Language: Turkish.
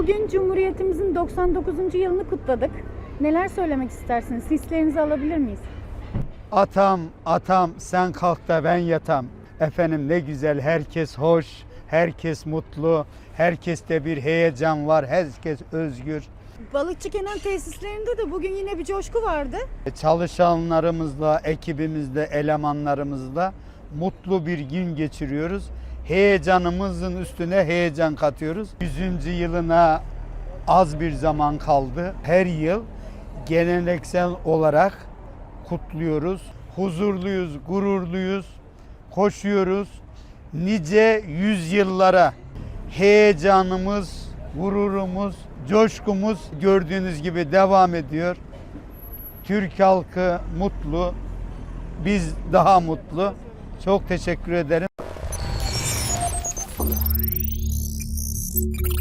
Bugün Cumhuriyetimizin 99. yılını kutladık. Neler söylemek istersiniz? Hislerinizi alabilir miyiz? Atam, atam sen kalk da ben yatam. Efendim ne güzel, herkes hoş, herkes mutlu, herkeste bir heyecan var, herkes özgür. Balıkçı Kenan tesislerinde de bugün yine bir coşku vardı. Çalışanlarımızla, ekibimizle, elemanlarımızla mutlu bir gün geçiriyoruz. Heyecanımızın üstüne heyecan katıyoruz. 100. yılına az bir zaman kaldı. Her yıl geleneksel olarak kutluyoruz. Huzurluyuz, gururluyuz, koşuyoruz. Nice yüzyıllara heyecanımız, gururumuz, coşkumuz gördüğünüz gibi devam ediyor. Türk halkı mutlu, biz daha mutlu. Çok teşekkür ederim. Música